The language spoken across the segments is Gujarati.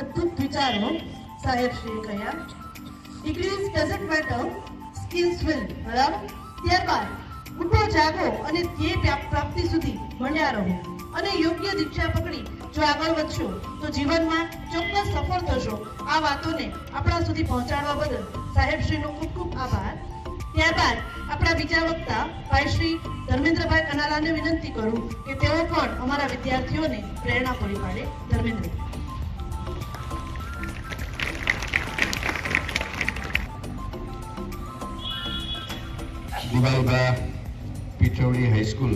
અદ્ભુત વિચારો સાહેબ શ્રી કહ્યા degrees doesn't matter skills will બરાબર? ત્યારબાદ ઉઠો જાગો અને ધ્યેય પ્રાપ્તિ સુધી ભણ્યા રહો. અને યોગ્ય દીક્ષા પકડી જો આગળ વધશો, તો જીવનમાં ચોક્કસ સફળ થશો. આ વાતોને આપણા સુધી પહોંચાડવા બદલ સાહેબશ્રીનો ખૂબ ખૂબ આભાર. ત્યારબાદ, આપણા બીજા વક્તા ભાઈ શ્રી ધર્મેન્દ્રભાઈ કનાલાને વિનંતી કરું કે તેઓ પણ અમારા વિદ્યાર્થીઓને પ્રેરણા પૂરી પાડે. ધર્મેન્દ્ર દિવાલબા પીઠવડી હાઈસ્કૂલ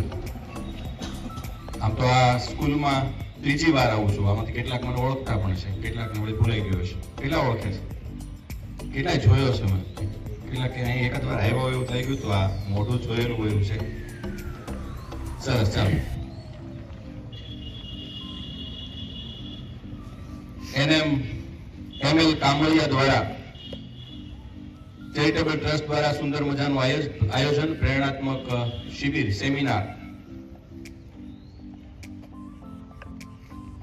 આમ તો આ સ્કૂલમાં ત્રીજી વાર આવું છું. આમાંથી કેટલાક મને ઓળખતા પણ છે. કેટલાકને વળી ભૂલાઈ ગયો છે. કેટલા ઓળખે છે? કેટલા જોયો છે મેં કેટલા કે અહીં એકાદ વાર આવ્યો એવું થઈ ગયું તો આ મોઢું જોયેલું એવું છે. સરસ, ચાલો. એનએમ એમએલ કામળિયા દ્વારા ચેરિટેબલ ટ્રસ્ટ દ્વારા સુંદર મજાનું આયોજન પ્રેરણાત્મક શિબિર સેમિનાર.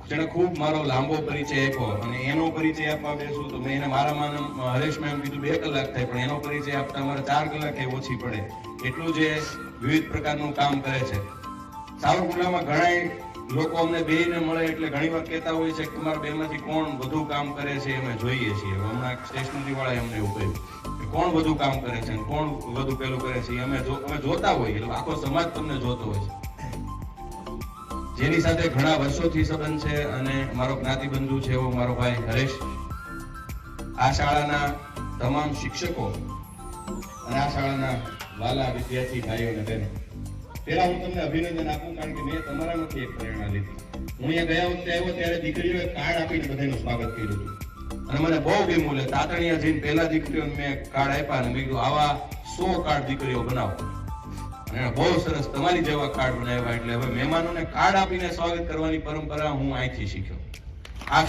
જેને ખૂબ મારો લાંબો પરિચય આપ્યો અને એનો પરિચય આપવા બેસું તો મેં એને મારા માન અ, હરેશ મેમ કીધું બે કલાક થાય પણ એનો પરિચય આપતા મારે ચાર કલાક એ ઓછી પડે. એટલું જે વિવિધ પ્રકારનું કામ કરે છે. સાવરકુંડલામાં ઘણાય લોકો અમને બે ને મળે એટલે ઘણી વાર કહેતા હોય છે કે તમારા બેમાંથી કોણ વધુ કામ કરે છે અમે જોઈએ છીએ. હમણાં સ્ટેશનરી વાળા એમને એવું કહ્યું. કોણ વધુ કામ કરે છે કોણ વધુ પેલું કરે છે અમે અમે જોતા હોઈએ. એટલે આખો સમાજ તમને જોતો હોય છે. જેની સાથે ઘણા વર્ષોથી સંબંધ છે અને મારો જ્ઞાતિબંધુ છે એવો મારો ભાઈ હરેશ. આ શાળાના તમામ શિક્ષકો અને આ શાળાના વાલા વિદ્યાર્થી ભાઈઓ અને બહેનો. પેલા હું તમને અભિનંદન આપું કારણ કે મેં તમારામાંથી એક પ્રેરણા લીધી. હું અહીંયા ગયા વખતે આવ્યો ત્યારે દીકરીઓએ કાર્ડ આપીને બધાનું સ્વાગત કર્યું હતું. અને મને બહુ ગમ્યું એટલે તાતણીયા જઈને પહેલા દીકરીઓને મેં કાર્ડ આપ્યા અને મેં કીધું, આવા સો કાર્ડ દીકરીઓ બનાવો. અને બહુ સરસ તમારી જેવા કાર્ડ બનાવ્યા એટલે હવે મહેમાનોને કાર્ડ આપીને સ્વાગત કરવાની પરંપરા હું અહીંથી શીખ્યો. આ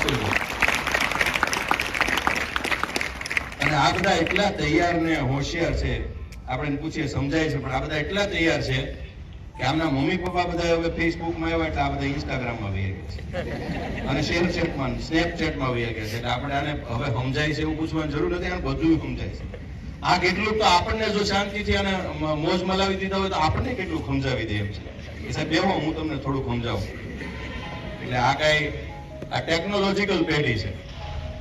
અને આ બધા એટલા તૈયાર ને હોશિયાર છે. આપણે પૂછીએ, સમજાય છે, પણ આ બધા એટલા તૈયાર છે કે આમના મમ્મી પપ્પા બધા હવે ફેસબુકમાં આવ્યા એટલે આ બધા ઇન્સ્ટાગ્રામમાં વહી ગયા છે. અને શેરચેટમાં સ્નેપચેટમાં વહી ગયા છે. એટલે આપણે આને હવે સમજાય છે એવું પૂછવાની જરૂર નથી, આને બધું સમજાય છે. આ કેટલું તો આપણને જો શાંતિથી અને મોજ મલાવી દીધા હોય તો આપણને કેટલું સમજાવી દે એમ છે. એ સાહેબ, બેહો, હું તમને થોડું સમજાવું. એટલે આ કઈ, આ ટેકનોલોજીકલ પેઢી છે.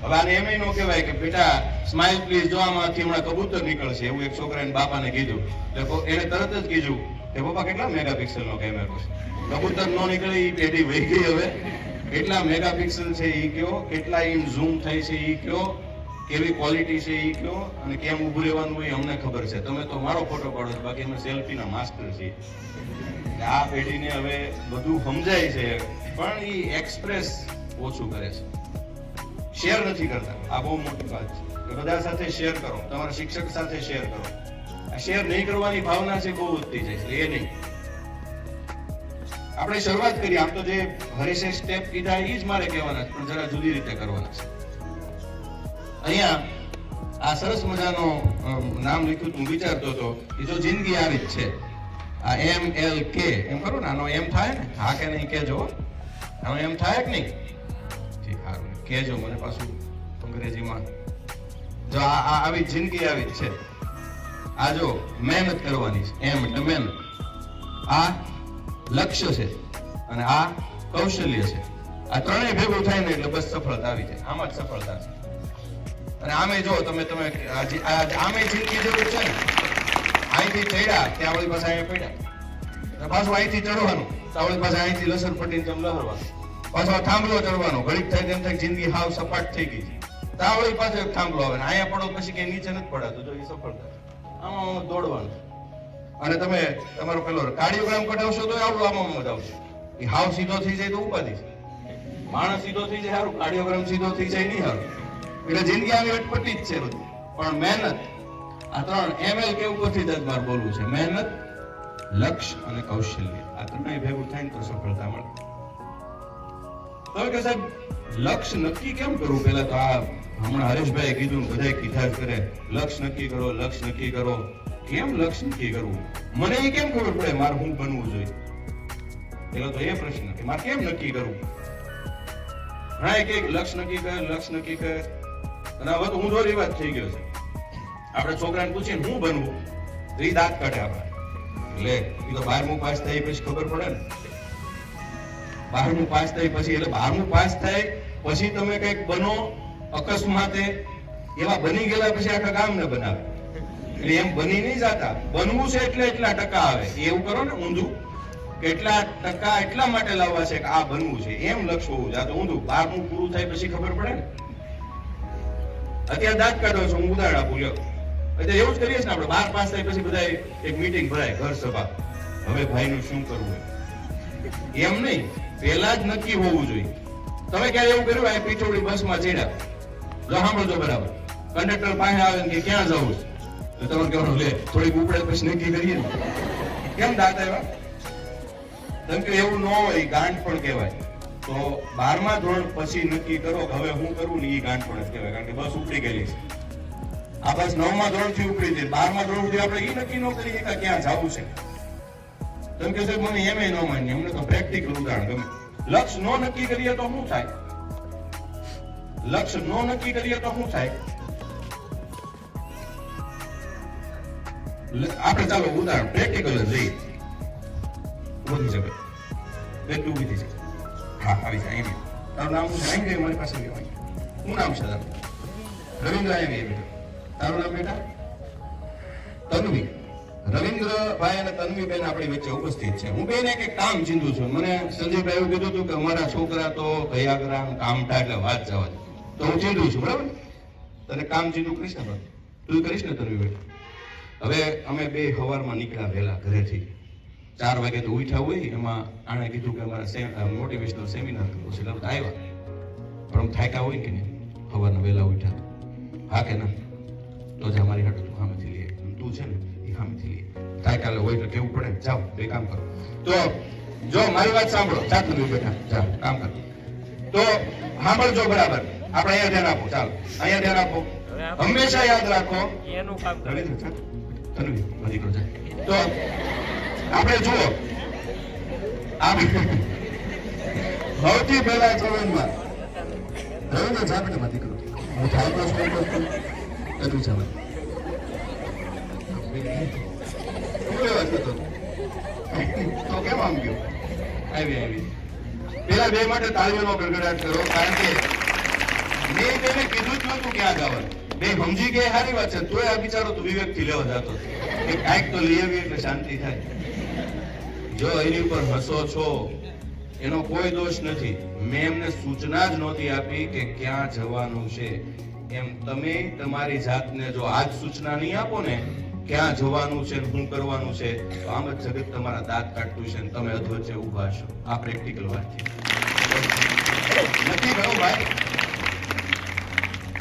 હવે આને એમ ન કહેવાય કે બેટા સ્માઇલ પ્લીઝ જો આમાંથી હમણાં કબૂતર નીકળશે, એવું એક છોકરાને બાપાને કીધું. એટલે એને તરત જ કીધું કે પપ્પા કેટલા મેગાપિક્સલ નો કેમેરો છે? કબૂતર નો નીકળે એ પેઢી વહી ગઈ હવે. કેટલા મેગાપિક્સલ છે એ કયો? કેટલા ઇન ઝૂમ થાય છે એ કયો? કેવી ક્વોલિટી છે એ કયો? અને કેમ ઊભું રહેવાનું હોય અમને ખબર છે. તમે તો મારો ફોટો પાડો છો, બાકી અમે સેલ્ફીના માસ્ટર છીએ. આ પેઢીને હવે બધું સમજાય છે, પણ એ એક્સપ્રેસ ઓછું કરે છે. શેર નથી કરતા. આ બહુ મોટી વાત છે. બધા સાથે શેર કરો. તમારા શિક્ષક સાથે શેર કરો. શેર નહીં કરવાની ભાવના છે, બહુ વધતી જાય છે એ નહીં. આપણે શરૂઆત કરી, આમ તો જે હરીશે સ્ટેપ કીધા એ જ મારે કહેવાના પણ જરા જુદી રીતે કરવાના છે. અહીંયા આ સરસ મજાનો નામ લખ્યું હું વિચારતો હતો કે જો જિંદગી આવી જ છે. આ એમ એલ કે, એમ કરો ને? આનો એમ થાય ને? હા કે નહીં, કેજો આનો એમ થાય કે નહીં? ઠીક સારું કેજો, મને પાછું અંગ્રેજીમાં. જો આ આવી જિંદગી આવી જ છે. આ જો મહેનત કરવાની છે. એમ એટલે મહેનત. આ લક્ષ્ય છે અને આ કૌશલ્ય છે. આ ત્રણેય ભેગું થાય ને એટલે બસ સફળતા આવી જાય. આમાં જ સફળતા છે. અને આમે જો તમે તમે આમે જિંદગી જેવું છે ને, અહીંથી ચડ્યા ત્યાં વળી પાછા અહીંયા પડ્યા. પાછું અહીંથી ચડવાનું. તો પાસે અહીંથી લસણ પટીને તમે લહરવાનું. પાછો થાંભલો ચડવાનો. ઘડીક થાય તેમ થાય જિંદગી હાવ સપાટ થઈ ગઈ છે. ત્યાં વળી પાછો એક થાંભલો આવે ને, અહીંયા પડો પછી કઈ નીચે નથી પડાતું. જો એ સફળતા. આમાં દોડવાનું. અને તમે તમારો પેલો કાર્ડિયોગ્રામ કઢાવશો તો આવડું આમાં આવશે. એ હાવ સીધો થઈ જાય તો ઉપાધિ માણસ સીધો થઈ જાય સારું કાર્ડિયોગ્રામ સીધો થઈ જાય નહીં સારું એટલે જિંદગી આવી અટપટી જ છે બધી. પણ મહેનત, આ ત્રણ એમએલ કે ઉપરથી જ મારે બોલવું છે. મહેનત લક્ષ્ય અને કૌશલ્ય. આ ત્રણેય ભેગું થાય ને તો સફળતા મળે. તમે કે સાહેબ લક્ષ્ય નક્કી કેમ કરવું? પેલા તો આ હમણાં હરેશભાઈ કીધું ને કીધા જ કરે. લક્ષ નક્કી કરો, લક્ષ નક્કી કરો. કેમ લક્ષ નક્કી કરવું? મને એ કેમ ખબર પડે મારે હું બનવું જોઈએ? પેલો તો એ પ્રશ્ન કે મારે કેમ નક્કી કરવું? ઘણા એક લક્ષ નક્કી કર, લક્ષ નક્કી કર. અને હવે તો ઊંધો રિવાજ થઈ ગયો છે. આપણે છોકરાને પૂછીએ હું બનવું? તો એ દાંત કાઢે આપણે. એટલે એ તો બારમું પાસ થાય પછી ખબર પડે ને. બારમું પાસ થાય પછી, એટલે બારમું પાસ થાય પછી તમે કંઈક બનો અકસ્માતે એવા બની ગયેલા પછી આખા ગામને બનાવે. એટલે એમ બની નહીં જતા. બનવું છે એટલે એટલા ટકા આવે. એવું કરો ને ઊંધું. કેટલા ટકા એટલા માટે લાવવા છે કે આ બનવું છે? એમ લક્ષ્ય હોવું ઊંધું. બારમું પૂરું થાય પછી ખબર પડે ને. અત્યારે દાંત કાઢો છો. હું ઉદાહરણ આપું. લ્યો. અત્યારે એવું જ કરીએ છીએ ને આપણે. બાર પાસ થાય પછી બધા એક મીટિંગ ભરાય ઘર સભા. હવે ભાઈનું શું કરવું એમ નહીં. પહેલા જ નક્કી હોવું જોઈએ. તમે ક્યારે એવું કર્યું? આ પીઠોડી બસમાં ચડ્યા. જો સાંભળજો બરાબર. કંડક્ટર પાસે આવે કે ક્યાં જવું છે? તો તમે કહેવાનું, લે, થોડીક ઉપડે પછી નક્કી કરીએ ને. કેમ દાતા એવા કેમ કે એવું ન હોય ગાંઠ પણ કહેવાય. તો બારમા ધોરણ પછી નક્કી કરો હવે હું કરું ને એ ગાંઠ પણ કહેવાય, કારણ કે બસ ઉપડી ગયેલી છે. આ બસ નવમા ધોરણથી ઉપડી છે બારમા ધોરણ સુધી આપણે એ નક્કી ન કરીએ કે ક્યાં જવું છે. તમે કે મને એમ ન માન્ય અમને તો પ્રેક્ટિકલ ઉદાહરણ ગમે. લક્ષ નો નક્કી કરીએ તો શું થાય? લક્ષ નો નક્કી કરીએ તો શું થાય? આપણે ચાલો ઉદાહરણ પ્રેક્ટિકલ જ લઈએ. વધી શકે બેન તું છે હા, આવી જાય એમ. તારું નામ શું આવી મારી પાસે. શું નામ છે તારું? રવિન્દ્ર આવી બેટા. તારું નામ બેટા? તન્વી. રવિન્દ્રભાઈ અને તન્વીબેન આપણી વચ્ચે ઉપસ્થિત છે. હું બેન એક કામ ચીંધું છું. મને સંજયભાઈ એવું કીધું હતું કે અમારા છોકરા તો કયાગ્રામ કામઠા એટલે વાત જવા તો હું ચીંધું છું, બરાબર? તને કામ ચીંધું કરીશ ને? તું કરીશ ને તન્વીબેન હવે અમે બે સવારમાં નીકળ્યા વહેલા ઘરેથી. ચાર વાગે તો ઉઠ્યા હોય, એમાં આણે કીધું કે અમારા મોટિવેશનલ સેમિનાર કરવો છે. એટલે આવ્યા. પણ આમ થાક્યા હોય કે નહીં? સવારના વહેલા ઉઠ્યા હા કે ના? તો જ અમારી હાટું તું સામેથી લઈએ તું છે ને, એ સામેથી લઈએ થાક્યા હોય તો કેવું પડે? જાઓ, બે કામ કરો. તો જો મારી વાત સાંભળો. તમે બેઠા. જાઓ કામ કરો. તો સાંભળજો બરાબર. આપણે અહીંયા ધ્યાન આપો ચાલો. અહીંયા ધ્યાન આપો. હંમેશા યાદ રાખો. એનું કામ કરે. ચાલ. તો આપણે જુઓ. આપણે સૌથી પહેલા જીવનમાં. રવિન્દ્ર ઝાપડે માં દીકરો હું થાય સ્કૂલ કરતું છે? તો કેમ આમ ગયો? આવી આવી. પેલા બે માટે તાળીઓનો ગડગડાટ કરો કારણ કે ક્યાં જવાનું છે. તમારી જાતને જો આજ સૂચના નહીં આપો ને, ક્યાં જવાનું છે શું કરવાનું છે આમ જ જગત તમારા દાંત કાઢતું છે તમે અધવચ્ચે ઊભા છો. આ પ્રેક્ટિકલ વાત નથી ભાઈ.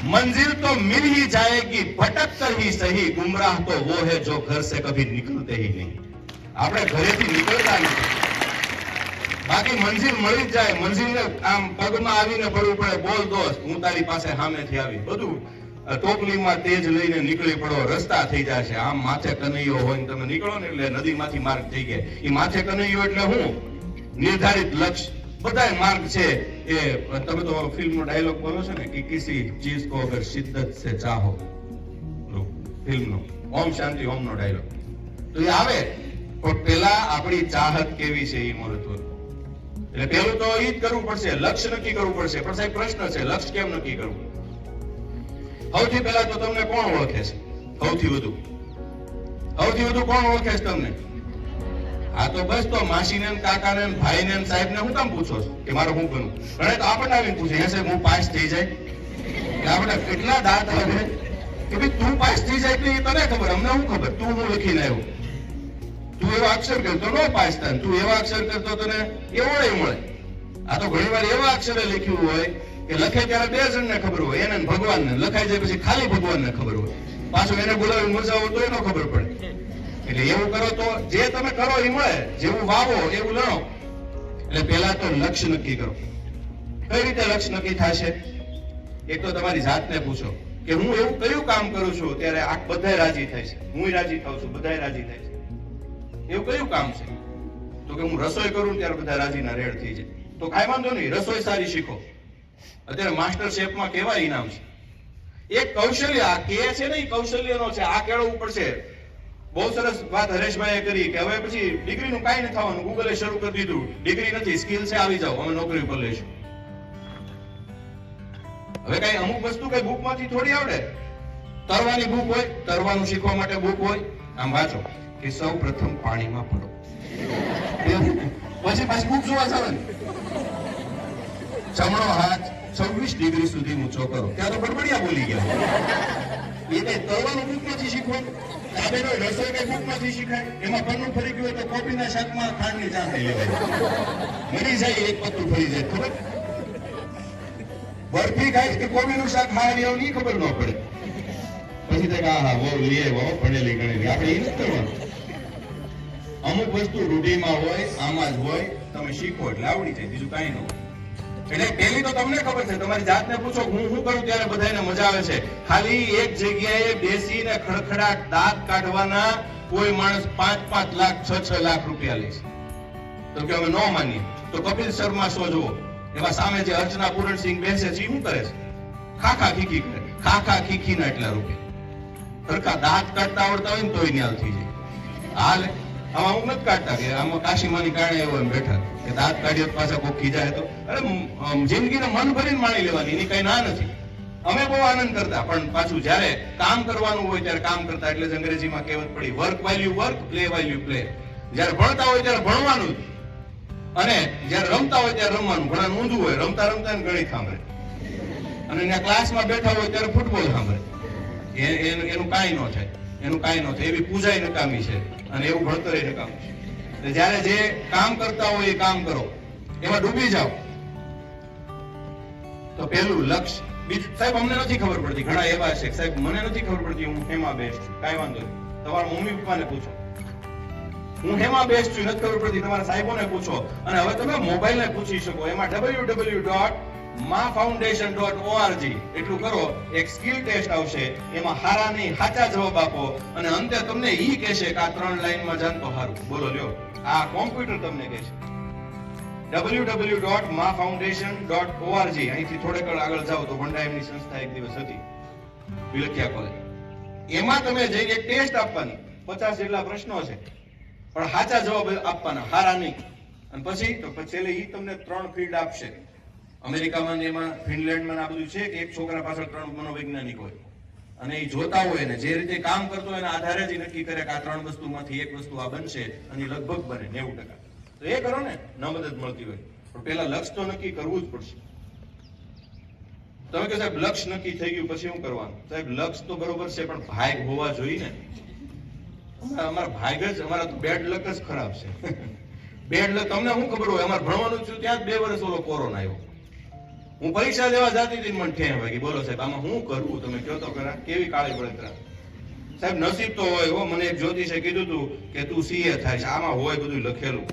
मंजिल तो मिल ही जाएगी भटक कर ही सही गुमराह तो वो है जो घर से कभी निकलते ही नहीं આપણે ઘરેથી નીકળતા નથી બાકી મંજિલ મળી જ જાય મંજિલને આમ પગમાં આવીને પડવું પડે બોલ દોસ્ત હું તારી પાસે સામેથી આવી બધું અ, ટોપલીમાં તેજ લઈને નીકળી પડો રસ્તા થઈ જશે આમ માથે કનૈયો હોય ને તમે નીકળો ને એટલે નદીમાંથી માર્ગ થઈ ગયા એ માથે કનૈયો એટલે હું નિર્ધારિત લક્ષ્ય બધાય માર્ગ છે એ, તમે તો ફિલ્મનો ડાયલોગ બોલો છો ને, કે કિસી ચીજ કો અગર શિદ્દત સે ચાહો. ફિલ્મનો, ઓમ શાંતિ ઓમ નો ડાયલોગ. તો એ આવે, પણ પેલા આપણી ચાહત કેવી છે એ મહત્વનું એટલે પેલું તો એ જ કરવું પડશે લક્ષ્ય નક્કી કરવું પડશે. પણ સાહેબ, પ્રશ્ન છે લક્ષ્ય કેમ નક્કી કરવું? સૌથી પહેલા તો તમને કોણ ઓળખે છે? સૌથી વધુ. સૌથી વધુ કોણ ઓળખે છે તમને? હા તો બસ તો માસીને ને કાકાને ને ભાઈને ને સાહેબને હું કામ પૂછો છો કે મારે હું બનવું? ઘણે તો આપણને આવીને પૂછે, હે સાહેબ, હું પાસ થઈ જાય? આપણે કેટલા દાંત આવે કે ભાઈ, તું પાસ થઈ જાય એટલે તને ખબર, અમને શું ખબર? તું હું લખીને આવ્યો. તું એવા અક્ષર કરતો નો પાસ થાય તું એવા અક્ષર કરતો તને એવો નહીં મળે. આ તો ઘણીવાર એવા અક્ષરે લખ્યું હોય કે લખે ત્યારે બે જણને ખબર હોય, એને ને ભગવાનને લખાઈ જાય પછી ખાલી ભગવાનને ખબર હોય. પાછું એને બોલાવી મજાવો તો એનો ખબર પડે. એટલે એવું કરો તો જે તમે કરો એ મળે. જેવું વાવો એવું લણો. એટલે પહેલા તો લક્ષ્ય નક્કી કરો. કઈ રીતે લક્ષ્ય નક્કી થશે? એક તો તમારી જાતને પૂછો. કે હું એવું કયું કામ કરું છું ત્યારે આ બધાય રાજી થાય છે. હું રાજી થાઉં છું, બધાય રાજી થાય છે. એવું કયું કામ છે? તો કે હું રસોઈ કરું ત્યારે બધા રાજીના રેડ થઈ જાય. તો કાંઈ વાંધો નહીં, રસોઈ સારી શીખો. અત્યારે માસ્ટર શેફમાં કેવા ઇનામ છે. એક કૌશલ્ય આ કે છે ને કૌશલ્યનો છે, આ કેળવવું પડશે. બહુ સરસ વાત હરેશભાઈએ કરી કે હવે પછી ડિગ્રીનું કાંઈ નથી થવાનું ગૂગલે શરૂ કરી દીધું. ડિગ્રી નથી, સ્કિલ છે, આવી જાઓ અમે નોકરી ઉપર લઈશું હવે કઈ અમુક વસ્તુ કઈ બુકમાંથી થોડી આવડે. તરવાની બુક હોય, તરવાનું શીખવા માટે બુક હોય. આમ વાંચો કે સૌ પ્રથમ પાણીમાં પડો. પછી પાછી બુક જોવા જવાની જમણો હાથ છવ્વીસ ડિગ્રી સુધી ઊંચો કરો. ત્યાં તો બડબડિયા બોલી ગયા. એ તળવાનું બુકમાંથી દાબેનો રસોઈ કઈ બુકમાંથી શીખાય એમાં પન્નું ફરી ગયું તો કોપીના શાકમાં ખાંડની ચા થઈ લેવાય મરી જાય એક પત્તું ફરી જાય, ખબર? બરફી ખાય કે કોબીનું શાક ખાય એવું નહીં ખબર ન પડે. પછી તો હા હા બહુ લઈ આવ્યો ભણેલી ગણેલી. આપણે એ નથી કરવાનું. અમુક વસ્તુ રૂઢીમાં હોય, આમાં જ હોય, તમે શીખો એટલે આવડી જાય, બીજું કાંઈ ન હોય. એટલે પેલી તો તમને ખબર છે, તમારી જાતને પૂછો, હું શું કરું ત્યારે બધાને મજા આવે છે. ખાલી એક જગ્યાએ બેસીને ખડખડાટ દાંત કાઢવાના કોઈ માણસ પાંચ પાંચ લાખ, છ છ લાખ રૂપિયા લે છે. તો કે અમે ન માનીએ. તો કપિલ શર્મા શો જુઓ. એમાં સામે જે અર્ચના પૂરણસિંહ બેસે છે શું કરે છે? ખાખા ખીખી કરે. ખાખા ખીખીના એટલા રૂપિયા. સરખા દાંત કાઢતા આવડતા હોય ને તોય ન્યાલ થઈ જાય. હાલે. આમાં હું નથી કાઢતા કે આમાં કાશીમાની કારણે એવો એમ બેઠા. કે દાંત કાઢીએ પાછા કોઈ ખીજાય તો, અરે જિંદગીને મન ભરીને માણી લેવાની, એની કઈ ના નથી. અમે બહુ આનંદ કરતા, પણ પાછું જ્યારે કામ કરવાનું હોય ત્યારે કામ કરતા, એટલે જ અંગ્રેજીમાં કહેવત પડી work value work play value play જ્યારે ભણતા હોય ત્યારે ભણવાનું અને જ્યારે રમતા હોય ત્યારે રમવાનું. ઘણા ઊંધું હોય, રમતા રમતા ગણિત સાંભળે. અને ત્યાં ક્લાસમાં બેઠા હોય ત્યારે ફૂટબોલ સાંભળે. એનું કાંઈ ન થાય. એનું કાંઈ ન થાય. એવી પૂજા નકામી છે અને એવું ભણતર નકામી છે. જ્યારે જે કામ કરતા હોય એ કામ કરો. એમાં ડૂબી જાઓ. તો પહેલું લક્ષ્ય. બીજું, સાહેબ, અમને નથી ખબર પડતી. ઘણા એવા છે. સાહેબ, મને નથી ખબર પડતી હું હેમાં બેસ્ટ છું. કાંઈ વાંધો નહીં. તમારા મમ્મી પપ્પાને પૂછો. હું હેમાં બેસ્ટ છું. નથી ખબર પડતી. તમારા સાહેબોને પૂછો. અને હવે તમે મોબાઈલને પૂછી શકો. એમાં ડબલ્યુ ડબલ્યુ ડોટ મા એટલું કરો, એક સ્કિલ ટેસ્ટ આવશે. એમાં હારા નહીં સાચા જવાબ આપો અને અંતે તમને ઈ કહેશે કે આ ત્રણ લાઈનમાં જાન તો હારું. બોલો લ્યો. આ કોમ્પ્યુટર તમને કહેશે. www.mafoundation.org અહીંથી થોડેક આગળ જાઓ તો ભંડાયમની સંસ્થા એક દિવસ હતી. વિલખ્યા કોલેજ એમાં તમે જઈને ટેસ્ટ આપવાની, પચાસ જેટલા પ્રશ્નો છે. પણ સાચા જવાબ આપવાના હારા નહીં અને પછી, તો પછી એ તમને ત્રણ ફિલ્ડ આપશે. અમેરિકામાં ને એમાં, ફિનલેન્ડમાં આ બધું છે કે એક છોકરા પાછળ ત્રણ મનોવૈજ્ઞાનિક હોય. અને એ જોતા હોય ને જે રીતે કામ કરતો હોય એના આધારે જ નક્કી કરે કે આ ત્રણ વસ્તુમાંથી એક વસ્તુ આ બનશે અને લગભગ બને, નેવું ટકા. તો એ કરો ને, ન મદદ મળતી હોય. પણ પેલા લક્ષ્ય તો નક્કી કરવું જ પડશે. તમે કહો સાહેબ લક્ષ્ય નક્કી થઈ ગયું, પછી શું કરવાનું? સાહેબ, લક્ષ તો બરોબર છે, પણ ભાગ હોવા જોઈએ ને. અમારા અમારા ભાગ જ, અમારા તો બેડ લક જ ખરાબ છે. બેડ લક તમને શું ખબર હોય? અમારે ભણવાનું થયું, ત્યાં જ બે વર્ષ ઓલો કોરોના આવ્યો. હું પરીક્ષા દેવા જતી હતી મને ઠેમ વાગી. બોલો સાહેબ, આમાં શું કરવું તમે કહો તો ખરા. કેવી કાળી બળતરા સાહેબ, નસીબ તો હોય હો. મને એક જ્યોતિષે કીધું તું કે તું સીએ થાય છે. આમાં હોય બધું લખેલું.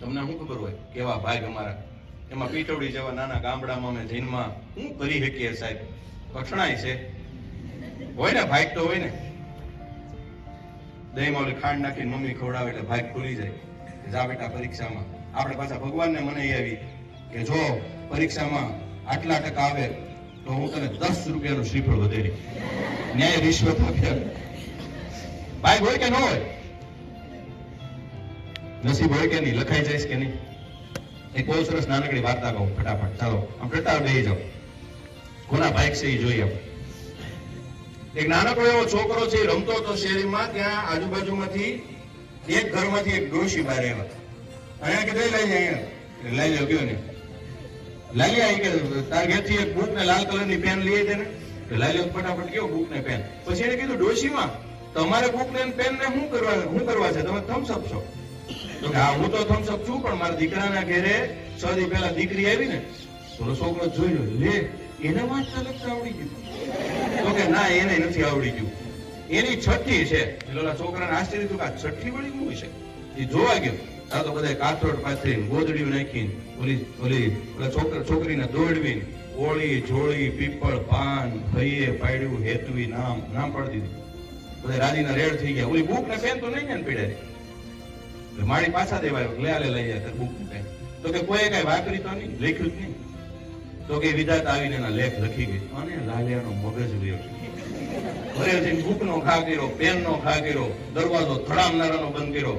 તમને શું ખબર હોય? કેવા ભાગ અમારા? એમાં પીટવડી જેવા નાના ગામડામાં અમે જૈનમાં શું કરી શકીએ સાહેબ? કઠણાઈ છે. હોય ને ભાગ તો હોય ને. દહીંમાં ઓલી ખાંડ નાખીને મમ્મી ખવડાવે એટલે ભાગ ખુલી જાય. જા બેટા પરીક્ષામાં. આપણે પાછા ભગવાનને મને આવી. કે જો પરીક્ષામાં આટલા ટકા આવે, તો હું તને દસ રૂપિયાનું શ્રીફળ વધેરી ન્યાય રિશ્વત આપ્યા ભાઈ, હોય કે ન હોય? નસીબ હોય કે નહીં? લખાઈ જાય કે નહીં? એક બહુ સરસ નાનકડી વાર્તા કહું, ફટાફટ. ચાલો, આમ ફટાફટ બેહી જાઓ. કોના બાઇક છે એ જોઈએ એક નાનકડો એવો છોકરો છે, રમતો હતો શેરીમાં, ત્યાં આજુબાજુમાંથી એક ઘરમાંથી એક ડોશી બહાર આવ્યા. અહીંયા કે લઈ જાય અહીંયા. લઈ જાવ ગયો ને. લઈ લે કે તાર ઘેરથી એક બુક ને લાલ કલરની પેન લઈ દે ને કે ફટાફટ કયો બુક ને પેન પછી એને કીધું, ડોશીમાં, તમારે બુક ને પેન ને શું કરવા શું કરવા છે? તમે થમ્સ છો. તો કે, હા, હું તો થમ્સ છું, પણ મારા દીકરાના ઘેરે છ દી પહેલા દીકરી આવી ને તો છોકરો જોઈ લો લે, એને વાંચતા લખતા આવડી ગયું. તો કે, ના, એને નથી આવડી ગયું. એની છઠ્ઠી છે. એટલે છોકરાને આશ્ચર્ય થયું કે આ છઠ્ઠી વળી શું છે? એ જોવા ગયો. આ તો બધા કાથરોડ પાથરીને ગોદડીયું નાખીને ઓલી ઓલી છોકરા, છોકરીને દોડવી ઓળી જોળી, પીપળ, પાન, ભઈએ પાડ્યું, હેતવી, નામ નામ પાડી દીધું. બધા રાજીના રેડ થઈ ગયા. ઓલી બુક ને પેન તો નહીં ને પીડે. મારી પાછા દેવાયો. લે આલે લઈ જાય બુક ને તો કે કોઈ કઈ વાપરી તો નહીં, લખ્યું જ નહીં. તો કે વિધાતા આવીને એના લેખ લખી ગઈ. અને લાલિયાનો મગજ વયો ઘરેથી બુકનો ઘા કર્યો, પેનનો ઘા કર્યો, દરવાજો બંધ કર્યો.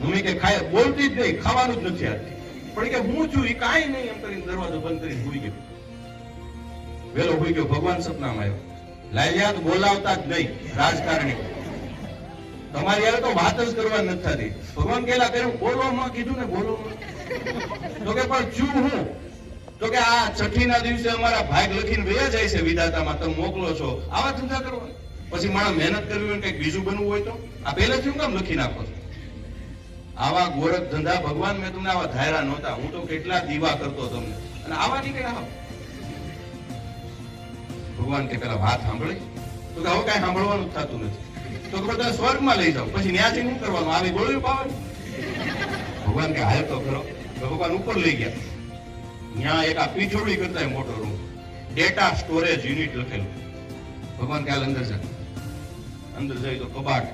મમ્મી કે ખાય, બોલતી જ નહીં, ખાવાનું જ નથી આવતી પણ કે હું છું, એ કાંઈ નહીં, એમ કરીને દરવાજો બંધ કરીને ભૂઈ ગયો. વેલો ભૂઈ ગયો, ભગવાન સપનામાં આવ્યો. લાલિયા તો બોલાવતા જ નહીં, રાજકારણી. તમારી યાર તો વાત જ કરવા નથી થતી. ભગવાન કેલા કર્યું બોલવામાં કીધું ને બોલવામાં. તો કે પણ છું હું? તો કે આ છઠ્ઠી ના દિવસે અમારા ભાગ લખીને વયા જાય છે વિધાતામાં, તમે મોકલો છો. આવા ધંધા કરવા. પછી માણસ મહેનત કરવી હોય કંઈક બીજું બનવું હોય તો? આ પહેલેથી હું કામ લખી નાખો છો? આવા ગોરખ ધંધા ભગવાન મેં તમને આવા ધાયરા નહોતા. હું તો કેટલા દીવા કરતો તમને. અને આવા નીકળ્યા ભગવાન કે પેલા વાત સાંભળી. તો કે હવે કઈ સાંભળવાનું થતું નથી. તો કે બધા સ્વર્ગમાં લઈ જાઓ. પછી ન્યાથી શું કરવાનું? આવી ગોળ્યું પાવાનું ભગવાન કે હાલ તો ખરો ભગવાન ઉપર લઈ ગયા. ત્યાં એક આ પીછોડી કરતા મોટો રૂમ. ડેટા સ્ટોરેજ યુનિટ લખેલું. ભગવાન કે હાલ અંદર જાય અંદર જઈ તો કબાટ.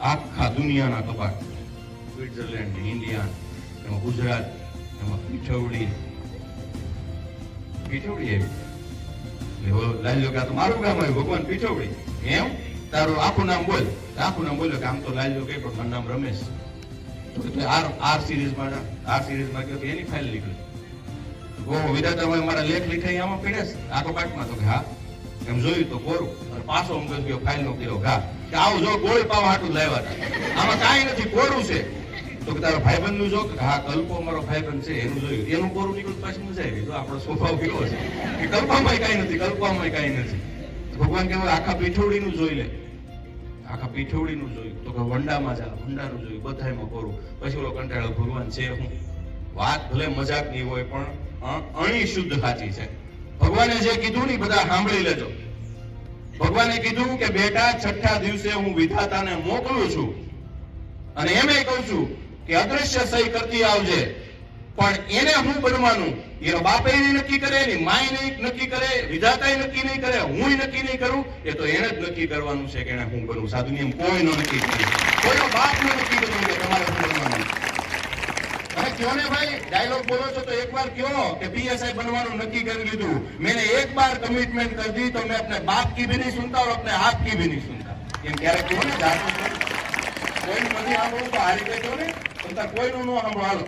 આખા દુનિયાના કબાટ. સ્વિટ્ઝરલેન્ડ, ઇન્ડિયા, એમાં ગુજરાત, એમાં પીઠવડી પીઠવડી એવી. લાલ્યો કે તો મારું ગામ આવ્યું ભગવાન પીઠવડી એમ? તારું આખું નામ બોલ. આખું નામ બોલ્યો કે આમ તો લાલ્યો કે, પણ મારું નામ રમેશ. એટલે આર આર સિરીઝમાં આર સિરીઝમાં ગયો એની ફાઇલ નીકળી. ઓહો વિધાતામાં મારા લેખ લખાઈ આમાં પીડે છે. આખો પાઠમાં તો કે હા. એમ જોયું તો કોરું. અને પાછો અમદાવાદ ગયો ફાઇલ નો કર્યો ઘા કે આવું જો ગોળી પાવા હાટું લાવ્યા આમાં કાંઈ નથી, કોરું છે. તો કે તારો ભાઈબંધનું જો હા, કલ્પો મારો ભાઈબંધ છે, એનું જોયું. એનું કોરું નીકળ્યું પાછી મજા આવી તો આપણો સ્વભાવ કેવો છે? કે કલ્પામાં કાંઈ નથી કલ્પામાં કાંઈ નથી. ભગવાન કહેવાય આખા પીઠોડીનું જોઈ લે. આખા પીઠોડીનું જોયું. તો કે વંડામાં જા, વંડાનું જોયું, બધાયમાં કોરું. પછી ઓલો કંટાળો ભગવાન છે હું. વાત ભલે મજાકની હોય, પણ અણી શુદ્ધ સાચી છે. ભગવાને જે કીધું ને બધા સાંભળી લેજો. ભગવાને કીધું કે, બેટા, છઠ્ઠા દિવસે હું વિધાતાને મોકલું છું. અને એમ કહું છું એ અદ્રશ્ય સહી કરતી આવજે. પણ એને હું બનવાનું, એનો બાપે નક્કી કરે, એની માય નહીં નક્કી કરે વિધાતા નક્કી નહીં કરે હું નક્કી નહીં કરું, એ તો એને જ નક્કી કરવાનું છે કે એને હું બનવું સાધુ નિયમ કોઈ નો નક્કી કરે. કોઈનો બાપ નો નક્કી કરવું કે તમારે શું બનવાનું? અને કયો ને ભાઈ ડાયલોગ બોલો છો તો એકવાર કયો કે પીએસઆઈ બનવાનું નક્કી કરી લીધું. મેં એક વાર કમિટમેન્ટ કરી દી તો મેં આપણે બાપ કી ભી નહીં સુનતા ઓર આપણે હાથ કી ભી નહીં સુનતા. એમ ક્યારેક કહો ને કોઈ નથી આ બોલું તો આ રીતે કહો ને તમતાર કોઈનું ન સાંભળો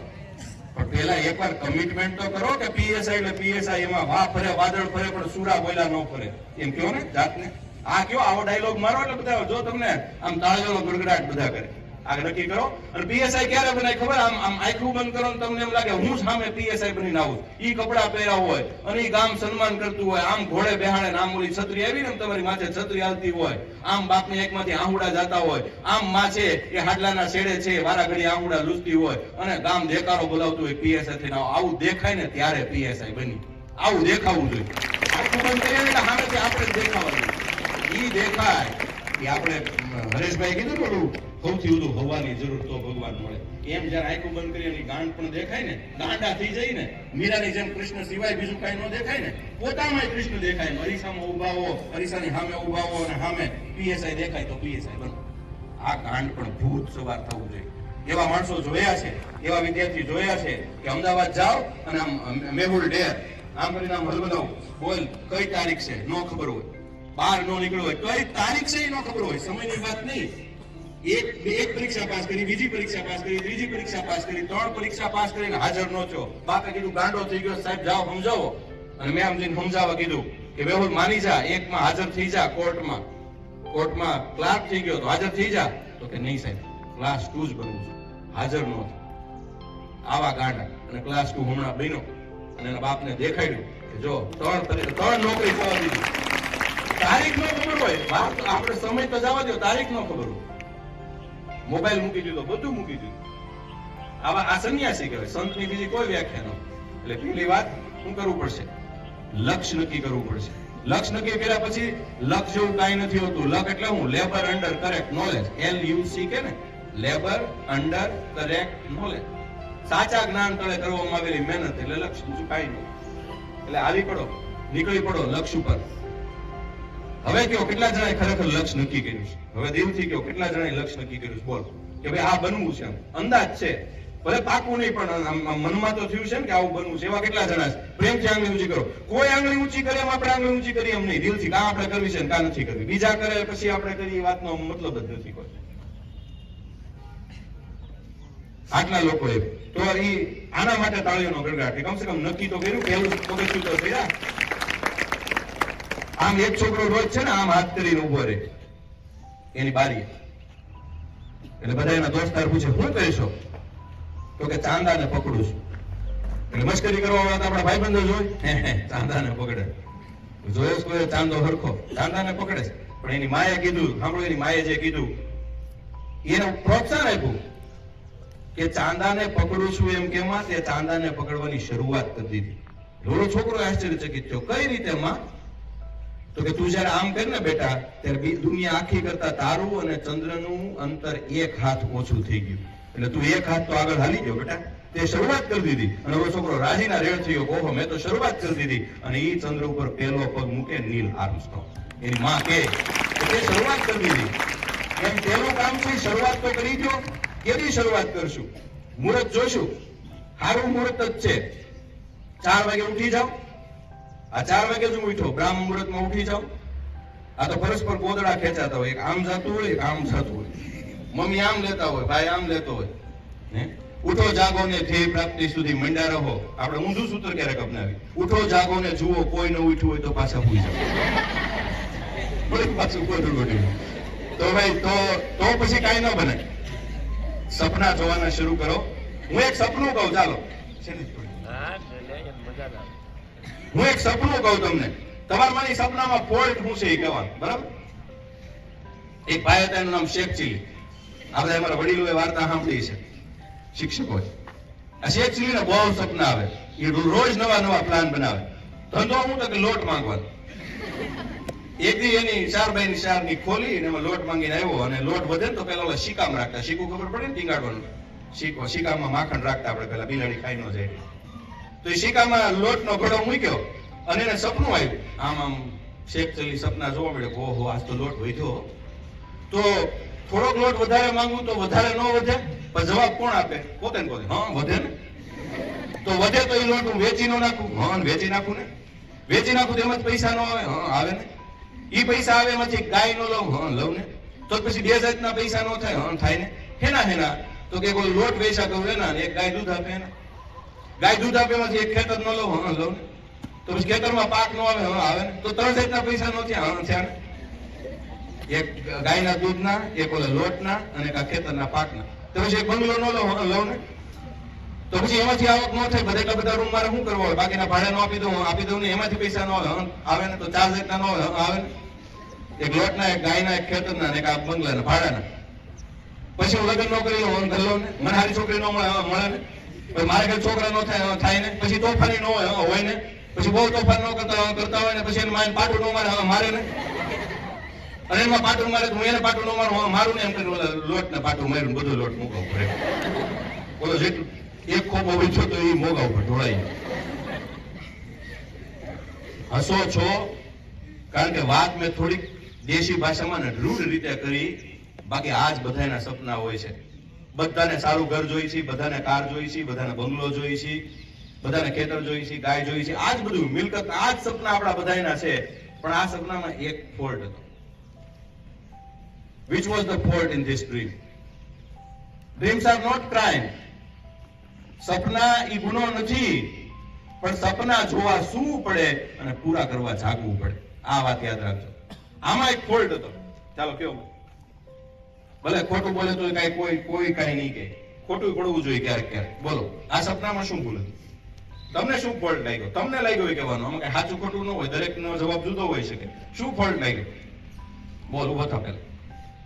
પણ પેલા એકવાર કમિટમેન્ટ તો કરો કે પીએસઆઈ ને પીએસઆઈ એમાં વા ફરે, વાદળ ફરે, પણ સુરા બોલ્યા ન ફરે. એમ કયો ને? જાતને. આ કયો? આવો ડાયલોગ મારો એટલે બધા જો તમને આમ તાળીઓનો ગડગડાટ બધા કરે. આ નક્કી કરો. અને પીએસઆઈ ક્યારે બનાય ખબર? આમ આમ આખું બંધ કરો તમને એમ લાગે, હું સામે પીએસઆઈ બની આવું ઈ કપડા પહેર્યા હોય, અને ઈ ગામ સન્માન કરતું હોય, આમ ઘોડે બેહાડે આમ છત્રી આવી ને તમારી માથે છત્રી આવતી હોય, આમ બાપની એકમાંથી આહુડા જાતા હોય, આમ માં એ હાડલાના શેડે છે વારા ઘડી આહુડા લૂસતી હોય, અને ગામ દેકારો બોલાવતું હોય પીએસઆઈ થઈને આવું. દેખાય ને ત્યારે પીએસઆઈ બની. આવું દેખાવું જોઈએ. આખું બંધ કરીએ એટલે સામેથી આપણે જ દેખાવા જોઈએ ઈ દેખાય. એ આપણે હરેશભાઈ કીધું ઓલું સૌથી વધુ હવાની જરૂર તો ભગવાન મળે. એમ જયારે આંખો બંધ કરી એની ગાંઠ પણ દેખાય ને, ગાંડા થઈ જાય ને, મીરાની જેમ કૃષ્ણ સિવાય બીજું કાંઈ ન દેખાય ને પોતામાં કૃષ્ણ દેખાય અરીસામાં ઊભા હો, અરીસાની સામે ઊભા હો અને સામે પીએસઆઈ દેખાય તો પીએસઆઈ બનો. આ ગાંઠ પણ ભૂત સવાર થવું જોઈએ. એવા માણસો જોયા છે, એવા વિદ્યાર્થી જોયા છે કે અમદાવાદ જાઓ અને આમ મેહુલ ડેર, આમ કરીને આમ હલબલાવો બોલ, કઈ તારીખ છે? નો ખબર હોય. બહાર નો નીકળ્યો હોય, કઈ તારીખ છે એ નો ખબર હોય? સમયની વાત નહીં. એક, બે, એક પરીક્ષા પાસ કરી, બીજી પરીક્ષા પાસ કરી, ત્રીજી પરીક્ષા પાસ કરી, ત્રણ પરીક્ષા પાસ કરીને હાજર નો છો બાપે કીધું, ગાંડો થઈ ગયો, સાહેબ, જાઓ, સમજાવો. અને મેં સમજીને સમજાવવા કીધું કે મેહુલ માની જા, એકમાં હાજર થઈ જા કોર્ટમાં. કોર્ટમાં ક્લાર્ક થઈ ગયો તો હાજર થઈ જા. તો કે, નહીં, સાહેબ, ક્લાસ ટુ જ બનવું છે. હાજર નો આવા ગાંડા. અને ક્લાસ ટુ હમણાં બન્યો. અને એના બાપને દેખાડ્યું કે, જો, ત્રણ ત્રણ નોકરી થવા દીધી. તારીખ નો ખબર હોય. આપણે સમય તો જવા દો તારીખ નો ખબર હોય. મોબાઈલ મૂકી દીધો, બધું મૂકી દીધું. આવા આ સંન્યાસી કહેવાય. સંતની બીજી કોઈ વ્યાખ્યા ન એટલે પેલી વાત, શું કરવું પડશે? લક્ષ નક્કી કરવું પડશે. લક્ષ નક્કી કર્યા પછી, લક્ષ જેવું કાંઈ નથી હોતું. લક એટલે હું? Labour under correct knowledge L U C K ને? લેબર અંડર કરેક્ટ નોલેજ સાચા જ્ઞાન તળે કરવામાં આવેલી મહેનત એટલે લક્ષ. બીજું કાંઈ નહીં એટલે આવી પડો. નીકળી પડો લક્ષ્ય ઉપર. હવે કયો કેટલા જણાએ ખરેખર લક્ષ્ય નક્કી કર્યું છે? હવે દિલથી કયો કેટલા જણાએ લક્ષ્ય નક્કી કર્યું છે? બોલ. કે ભાઈ આ બનવું છે અંદાજ છે. ભલે પાકું નહીં, પણ મનમાં તો થયું છે ને કે આવું બનવું છે. એવા કેટલા જણા છે? પ્રેમથી આંગળી ઊંચી કરો. કોઈ આંગળી ઊંચી કરે એમ આપણે આંગળી ઊંચી કરીએ એમ નહીં. દિલથી. કાં આપણે કરવી છે ને કાં નથી કરવી. બીજા કરે પછી આપણે કરીએ એ વાતનો મતલબ જ નથી કોઈ. આટલા લોકોએ. તો એ આના માટે તાળીઓનો ગણગાટ કે કમસે કમ નક્કી તો કર્યું. પહેલું પગથિયું તો કર્યા. આમ એક છોકરો રોજ છે ને આમ હાથ કરીને ઊભો રહે. એની બારી એટલે બધા એના દોસ્તાર પૂછે શું કરીશો તો કે ચાંદાને પકડું છું. એટલે મશ્કરી કરવા વાળા આપણા ભાઈબંધો જોઈ હે, ચાંદાને પકડે. જોયો કોઈ ચાંદો હરખો? ચાંદાને પકડે છે. પણ એની માએ કીધું સાંભળો એની માએ જે કીધું એને પ્રોત્સાહન આપ્યું કે ચાંદાને પકડું છું એમ કેમાં તે ચાંદાને પકડવાની શરૂઆત કરી દીધી. ઢોળો છોકરો આશ્ચર્યચકિત થયો. કઈ રીતે માં? તો કે તું જયારે આમ કર ને બેટા, ત્યારે દુનિયા આખી કરતા તારું અને ચંદ્રનું અંતર એક હાથ ઓછું થઈ ગયું. એટલે તું એક હાથ તો આગળ હાલી ગયો બેટા. તે શરૂઆત કરી દીધી. અને હવે છોકરો રાજીના રેડ થયો. ઓહો, મેં તો શરૂઆત કરી દીધી. અને એ ચંદ્ર ઉપર પહેલો પગ મૂકે નીલ આર્મસ્ટ્રોંગ એની માં કે તે શરૂઆત કરી દીધી. એમ પહેલું કામ છે, શરૂઆત તો કરી દો કેવી શરૂઆત કરશું? મુહૂર્ત જોશું સારું મુહૂર્ત જ છે. ચાર વાગે ઉઠી જાઓ. આ ચાર વાગે જ હું ઉઠ્યો બ્રાહ્મ મુહૂર્તમાં ઉઠી જાઓ આ તો પરસ્પર ગોદડા ખેંચાતા હોય, એક આમ જતું હોય, એક આમ જતું હોય. મમ્મી આમ લેતા હોય, ભાઈ આમ લેતો હોય. ને ઉઠો, જાગો ને ધ્યેય પ્રાપ્તિ સુધી મંડ્યા રહો. આપણે ઊંધું સૂત્ર ક્યારેક અપનાવી ઉઠો, જાગો ને જુઓ, કોઈ ન ઉઠ્યું હોય તો પાછા ભૂઈ જાઓ. પાછું ગોદડું ગોઠવ્યું. તો ભાઈ, તો તો પછી કાંઈ ન બને. સપના જોવાના શરૂ કરો. હું એક સપનું કહું, ચાલો છેલ્લી જ થોડી. હા એટલે એમ મજા ના આવે. હું એક સપનું કહું તમને. તમારા મારી સપનામાં ફોલ્ટ હું છે એ કહેવાનું, બરાબર? એક ભાઈ હતા, એનું નામ શેખ ચીલી. આપણે અમારા વડીલોએ વાર્તા સાંભળી છે. શિક્ષકો આ શેખ ચીલીને બહુ સપના આવે. એ રોજ નવા નવા પ્લાન બનાવે. ધંધો હું તો લોટ માંગવાનો. એક દી એની બાયની ચારની ખોલી અને એમાં લોટ માંગીને આવ્યો અને લોટ વધે તો પેલા ઓલા શીકામ રાખતા. શીકું ખબર પડે ને ટીંગાડવાનું? શીકો શીકામાં માખણ રાખતા આપણે પેલા બિલાડી ખાઈ ન જાય. તો એ શીકામાં લોટનો ઘડો મૂક્યો અને એને સપનું આવ્યું. આમ આમ શેખ ચલી સપના જોવા મળ્યો ઓહો, આજ તો લોટ વધ્યો. તો થોડોક લોટ વધારે માંગુ તો વધારે ન વધે, પણ જવાબ કોણ આપે? પોતે ને પોતે. હા, વધે ને? તો વધે તો એ લોટ હું વેચી ન નાખું? હા વેચી નાખું ને? વેચી નાખું તો જ પૈસા નો આવે? હા, આવે ને? એ પૈસા આવે એમાંથી ગાય નો લઉં? હા, લઉં ને? તો પછી બે જાતના પૈસા નો થાય? હા, થાય ને? હેના હેના. તો કે કોઈ લોટ વેચા કહું એના ને એક ગાય દૂધ આપે એના ગાય દૂધ આપે એમાંથી એક ખેતર નો લઉં હા લઉં. તો પછી ખેતરમાં પાક નો આવે હા આવે. તો ત્રણ જાતના પૈસા નો થયા હા થયા ને એક ગાયના દૂધના, એક ઓલા લોટના, અને એક ખેતરના પાકના. તો પછી એક બંગલો નો લો લઉં ને. તો પછી એમાંથી આવક ન થાય, બધા બધા રૂમ મારે શું કરવો હોય? બાકીના ભાડે નો આપી દઉં આપી દઉં ને એમાંથી પૈસા ન આવે ને તો ચાર જાતના ન આવે ને. એક લોટના, એક ગાયના, એક ખેતરના એક આ બંગલાના, ભાડાના. પછી હું લગ્ન ન કરી લઉં લઉં ને. મને હારી છોકરી ન મળે ને. મારે ઘરે છોકરા નો થાય ને. પછી તોફાની નો હોય ને. પછી બહુ તોફાન ન કરતા કરતા હોય ને, પછી એને મારીને પાટું નો મારે મારે ને. અને એમાં પાટું મારે હું એને પાટું નો મારું મારું ને એમ કરી ઓલા લોટને પાટું માર્યું ને બધું લોટ મૂકવો પડે. બોલો જેટલું એક ખોબો ઓછો તો એ મોગા ઉપર ઢોળાઈ હસો છો, કારણ કે વાત મેં થોડીક દેશી ભાષામાં ને રૂઢ રીતે કરી, બાકી આ જ બધાના સપના હોય છે. બધાને સારું ઘર જોઈએ છે, બધાને કાર જોઈએ છે, બધાને બંગલો જોઈએ છે, બધાને ખેતર જોઈએ છે, ગાય જોઈએ છે. આજ બધું મિલકત, આજ સપના આપણા બધાના છે, પણ આ સપનામાં એક ફોલ્ટ હતો. Which was the fault in this dream? Dreams are not crime. સપના એ ગુનો નથી, પણ સપના જોવા શું પડે અને પૂરા કરવા જાગવું પડે. આ વાત યાદ રાખજો. આમાં એક ફોલ્ટ હતો. ચાલો કેવો ભલે ખોટું બોલે તો કઈ કોઈ કોઈ કઈ નહીં કહે. ખોટું પડવું જોઈએ ક્યારેક ક્યારેક. બોલો આ સપનામાં શું ભૂલ તમને શું ફોલ્ટ લાગ્યો? તમને લાગ્યો હોય કહેવાનું આમાં કઈ સાચું ખોટું ન હોય દરેક નો જવાબ જુદો હોય શકે. શું ફોલ્ટ લાગ્યો? બોલ ઊભો થા પેલા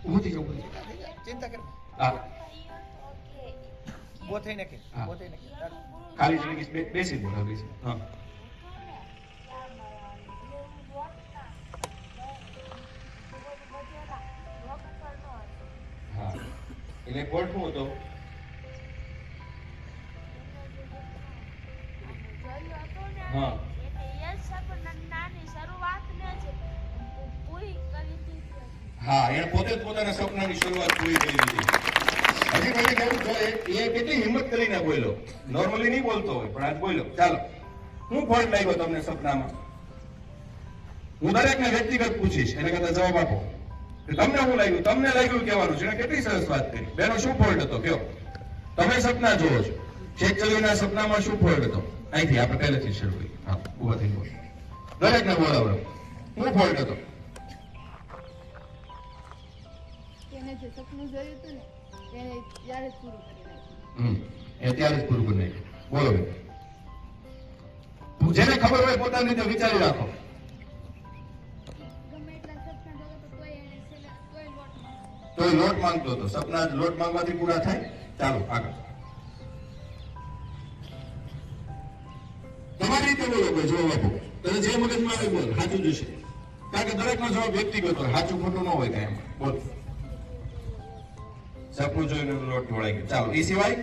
ઊભો થઈ જાઓ. ચિંતા કર હા. ઊભો થઈને કે ઊભો થઈને કે. ખાલી જગ્યા બે- બેસી બોલો હા. એટલે શું હતો? હા. હા એને પોતે જ પોતાના સપનાની શરૂઆત પૂરી કરી દીધી. હજી કોઈને કેવું છે એ કેટલી હિંમત કરીને બોલ્યો. નોર્મલી નહીં બોલતો હોય, પણ આજ બોલ્યો. ચાલો, હું ફોલ્ટ લાગ્યો તમને સપનામાં. હું દરેકને વ્યક્તિગત પૂછીશ, એને કરતા જવાબ આપો. તમને શું લાગ્યું? તમને લાગ્યું કહેવાનું છે. કેટલી સરસ વાત કરી. બેનો શું ફોલ્ટ હતો? કયો. તમે સપના જોવો છો. શેખ ચલીના સપનામાં શું ફોલ્ટ હતો? અહીંથી આપણે પહેલેથી શરૂ કરી. હા ઊભા થઈ બોલો. દરેકને બોલાવડો શું ફોલ્ટ હતો? ત્યારે જ પૂરું કરી નાખ્યું. બોલો જેને ખબર હોય પોતાની રીતે વિચારી રાખો. તો એ લોટ માંગતો હતો. સપના લોટ માંગવાથી પૂરા થાય. ચાલો, આગળ. તમારી રીતે બોલો કોઈ જવાબ આપો. તને જે મગજમાં આવે બોલ, સાચું જશે કારણ કે દરેકનો જવાબ વ્યક્તિગત હોય, સાચું ખોટું ન હોય કાંઈ એમાં. બોલ. સપનું જોઈને લોટ ઢોળાઈ ગયો. ચાલો, એ સિવાય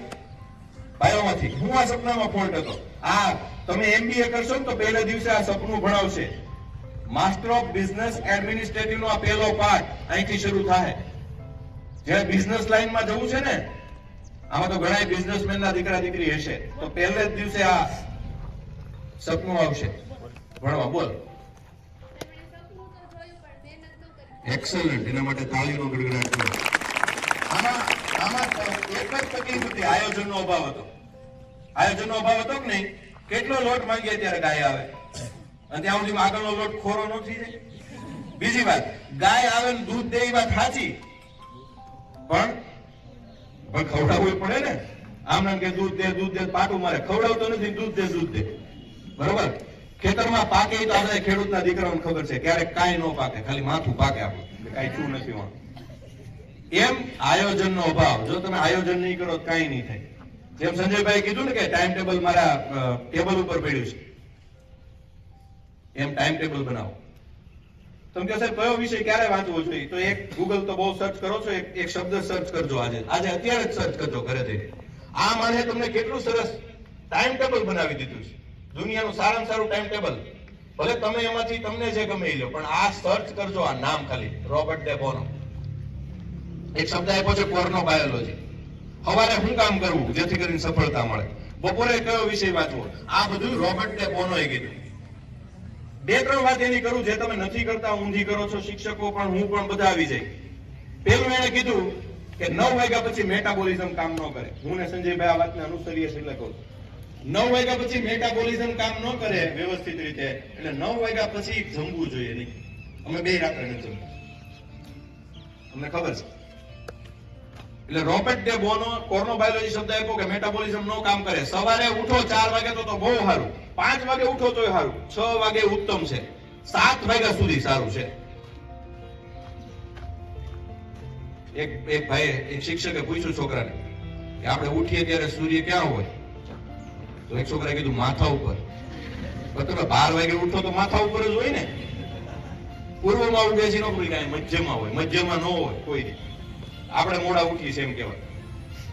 ભાઈઓમાંથી હું આ સપનામાં ફોલ્ટ હતો. આ તમે એમબીએ કરશો ને તો પહેલા દિવસે આ સપનું ભણાવશે. માસ્ટર ઓફ બિઝનેસ એડમિનિસ્ટ્રેટિવ નો આ પહેલો પાઠ અહીંથી શરૂ થાય. જ્યારે બિઝનેસ લાઈનમાં જવું છે ને આમાં તો ઘણા બિઝનેસમેન ના દીકરા દીકરી હશે. તો પહેલે જ દિવસે આ સપનું આવશે. ભણવા બોલ. એક્સલન્ટ એના માટે તાળીનો ગડગડાટ આમાં આમાં એક જ તકલીફ હતી આયોજનનો અભાવ હતો. આયોજનનો અભાવ હતો કે નહીં? કેટલો લોટ માંગીએ ત્યારે ગાય આવે. અને ત્યાં સુધી આગળનો લોટ ખોરો ન થઈ જાય. બીજી વાત ગાય આવે ને દૂધ દે એ વાત સાચી. પણ પણ ખવડાવવું પડે ને. આમ કે દૂધ દે દૂધ દે, પાટું મારે. ખવડાવતો નથી, દૂધ દે દૂધ દે. બરોબર? ખેતરમાં પાકે તો આપણે ખેડૂતના દીકરાઓને ખબર છે. ક્યારેક કાંઈ ન પાકે, ખાલી માથું પાકે આપણું. કાંઈ શું નથી વાં એમ આયોજનનો અભાવ. જો તમે આયોજન નહીં કરો કાંઈ નહીં થાય. જેમ સંજયભાઈ કીધું ને કે ટાઈમ ટેબલ મારા ટેબલ ઉપર પડ્યું છે. એમ ટાઈમ ટેબલ બનાવો. તમે કહો, સાહેબ, કયો વિષય ક્યારે વાંચવો જોઈએ તો એક ગૂગલ તો બહુ સર્ચ કરો છો, એક શબ્દ સર્ચ કરજો આજે. આજે અત્યારે જ સર્ચ કરજો ઘરે જઈને આ માણસે તમને કેટલું સરસ ટાઈમ ટેબલ બનાવી દીધું છે. દુનિયાનું સારામાં સારું ટાઈમ ટેબલ ભલે તમે એમાંથી તમને જે ગમે એ લો, પણ આ સર્ચ કરજો આ નામ ખાલી, રોબર્ટ ડે બોનો. એક શબ્દ આપ્યો છે પોર્નો બાયોલોજી સવારે શું કામ કરવું, જેથી કરીને સફળતા મળે. બપોરે કયો વિષય વાંચવો? આ બધું રોબર્ટ ડે બોનોએ કીધું. બે, ત્રણ વાત એની કરું જે તમે નથી કરતા, ઊંધી કરો છો શિક્ષકો, પણ હું પણ બધા આવી જાય. પેલું એને કીધું કે નવ વાગ્યા પછી મેટાબોલિઝમ કામ ન કરે. હું ને સંજયભાઈ આ વાતને અનુસરીએ છીએ એટલે કહું નવ વાગ્યા પછી મેટાબોલિઝમ કામ ન કરે વ્યવસ્થિત રીતે, એટલે નવ વાગ્યા પછી જમવું જોઈએ નહીં. અમે બે રાત્રે નથી જમવું અમને ખબર છે? એટલે રોબર્ટ ડે બોનો કોર્નોબાયોલોજી શબ્દ આપ્યો કે મેટાબોલિઝમ નો કામ કરે. સવારે ઉઠો ચાર વાગે તો તો બહુ સારું. પાંચ વાગે ઉઠો તોય સારું. છ વાગે ઉત્તમ છે. સાત વાગ્યા સુધી સારું છે. એક એક ભાઈ એક શિક્ષકે પૂછ્યું છોકરાને કે આપણે ઉઠીએ ત્યારે સૂર્ય ક્યાં હોય? તો એક છોકરાએ કીધું, માથા ઉપર. પણ તમે બાર વાગે ઉઠો તો માથા ઉપર જ હોય ને. પૂર્વમાં ઉઠે છે નોકરી કાંઈ મધ્યમાં હોય. મધ્યમાં ન હોય કોઈ. દી આપણે મોડા ઉઠીએ છે એમ કહેવાય.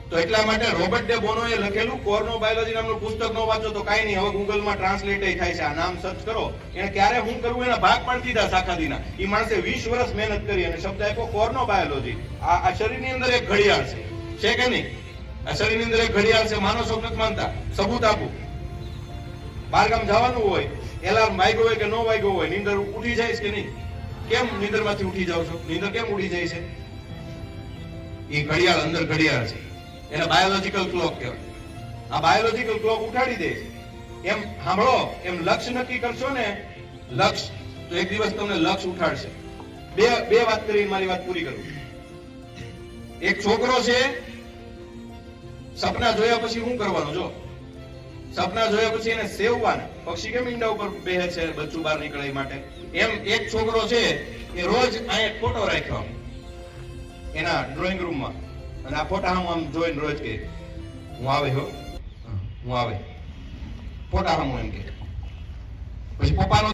તો એટલા માટે રોબર્ટ ડે બોનોએ લખેલું કોર્નો બાયોલોજી નામનું પુસ્તક નો વાંચો તો કાંઈ નહીં. હવે ગૂગલમાં ટ્રાન્સલેટ થાય છે. આ નામ સર્ચ કરો. એને ક્યારે હું કરવું એના ભાગ પણ દીધા શાખાદીના. એ માણસે વીસ વર્ષ મહેનત કરી અને શબ્દ આપ્યો, કોર્નો બાયોલોજી. આ શરીરની અંદર એક ઘડિયાળ છે. છે કે નહીં? આ શરીરની અંદર એક ઘડિયાળ છે. માનો શબ્દ માનતા. સબૂત આપું. બહારગામ જવાનું હોય, એલાર્મ વાગ્યો હોય કે ન વાગ્યો હોય, નીંદર ઉઠી જાય છે કે નહીં? કેમ નીંદરમાંથી ઉઠી જાવ છો? નીંદર કેમ ઉઠી જાય છે? એ ઘડિયાળ અંદર ઘડિયાળ છે. એને બાયોલોજીકલ ક્લોક કહેવાય. આ બાયોલોજીકલ ક્લોક ઉઠાડી દે છે. એમ સાંભળો, એમ લક્ષ્ય નક્કી કરશો ને લક્ષ્ય તો એક દિવસ તમને લક્ષ્ય ઉઠાડશે. બે બે વાત કરી મારી વાત પૂરી કરું. એક છોકરો છે, સપના જોયા પછી શું કરવાનું, જો? સપના જોયા પછી એને સેવવાના. પક્ષી કેમ ઈંડા ઉપર બેહે છે, બચ્ચું બહાર નીકળે માટે? એમ એક છોકરો છે, એ રોજ અહીંયા ફોટો રાખ્યો. એના ડ્રોઈંગ રૂમમાં અને આ ફોટા હું આમ જોઈને રોજ કે, હું આવે હો. હું આવે. ફોટા હું એમ કે. પછી પપ્પાનો